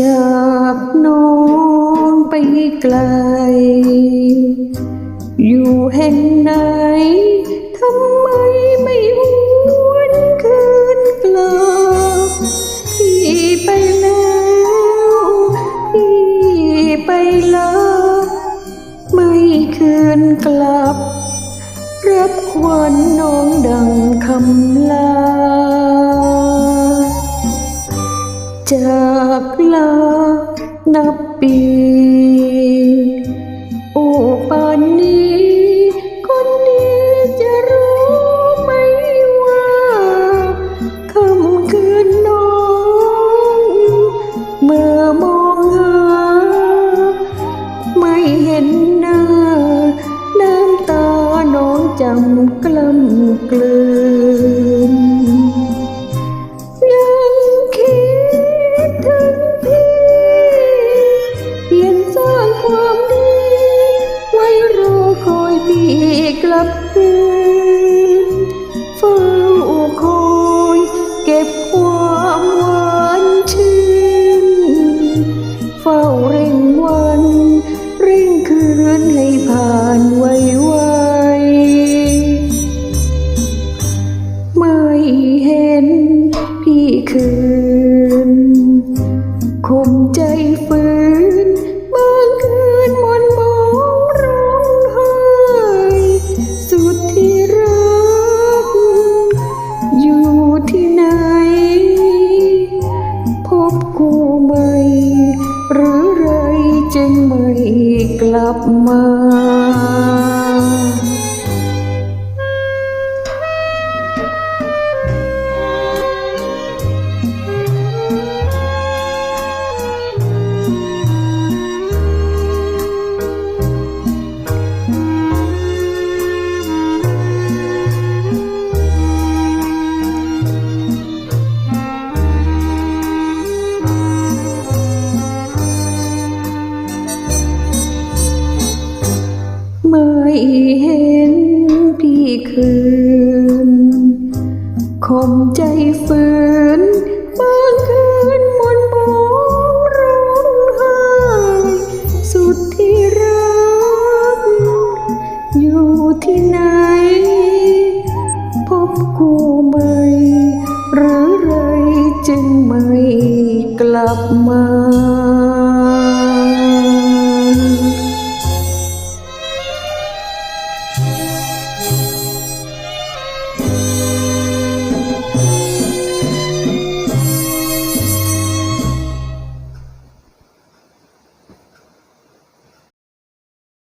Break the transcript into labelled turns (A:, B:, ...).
A: จากน้องไปไกล อยู่แห่งไหนทำไมไม่หวนคืนกลับพี่ไปแล้วพี่ไปแล้วไม่คืนกลับ รับควันน้องดังคำลาจาก ลานับปี โอ้ป่านนี้ คนดีจะรู้ไหมว่าคำคืนน้อง เมื่อมองหา ไม่เห็นหน้า น้ำตาน้องจำกล้ำกลืน พี่กลับคืนเฝ้าคอยเก็บความหวานชื่นเฝ้าเร่งวัน เร่งคืนให้ผ่านไวไวๆไม่เห็นพี่คืนคมใจฝืน จึงไม่กลับมา ไม่เห็นพี่คืนคมใจฝืนบางคืนมนมองร้องไห้สุดที่รัก อยู่ที่ไหน พบกูไหมหรือไรจึงไม่กลับมา